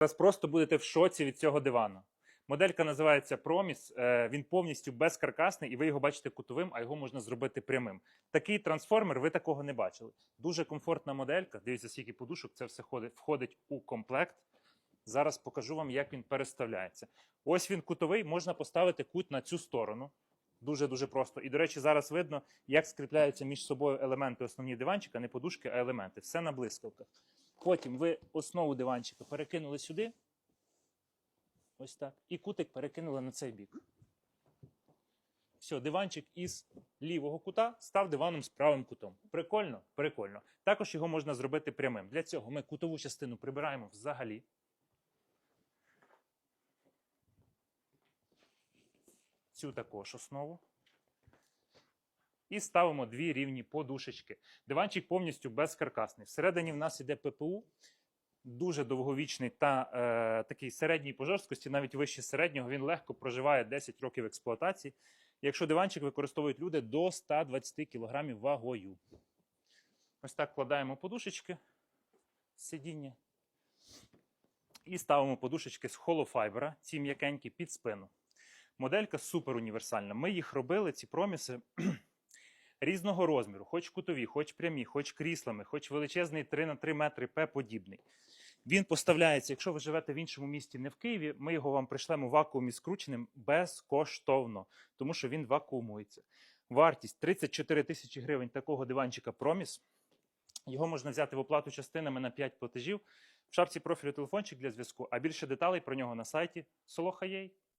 Зараз просто будете в шоці від цього дивану. Моделька називається Promis. е, Він повністю безкаркасний, і ви його бачите кутовим, а його можна зробити прямим. Такий трансформер ви такого не бачили. Дуже комфортна моделька. Дивіться, скільки подушок, це все входить у комплект. Зараз покажу вам, як він переставляється. Ось він кутовий, можна поставити кут на цю сторону. Дуже дуже просто. І, до речі, зараз видно, як скріпляються між собою елементи основні диванчика, не подушки, а елементи. Все на блискавках. Потім ви основу диванчика перекинули сюди. Ось так. І кутик перекинули на цей бік. Все, диванчик із лівого кута став диваном з правим кутом. Прикольно? Прикольно. Також його можна зробити прямим. Для цього ми кутову частину прибираємо взагалі. Цю також основу. І ставимо дві рівні подушечки. Диванчик повністю безкаркасний. Всередині в нас іде ППУ, дуже довговічний та е, такий середній по жорсткості, навіть вище середнього. Він легко проживає 10 років експлуатації. Якщо диванчик використовують люди до 120 кг вагою. Ось так вкладаємо подушечки з сидіння. І ставимо подушечки з холофайбера, ці м'якенькі, під спину. Моделька супер універсальна. Ми їх робили, ці проміси, різного розміру, хоч кутові, хоч прямі, хоч кріслами, хоч величезний 3 на 3 метри П подібний. Він поставляється, якщо ви живете в іншому місті, не в Києві, ми його вам пришлемо в вакуумі скрученим безкоштовно, тому що він вакуумується. Вартість 34 тисячі гривень такого диванчика Проміс. Його можна взяти в оплату частинами на 5 платежів. В шапці профілю телефончик для зв'язку, а більше деталей про нього на сайті Soloha.ua.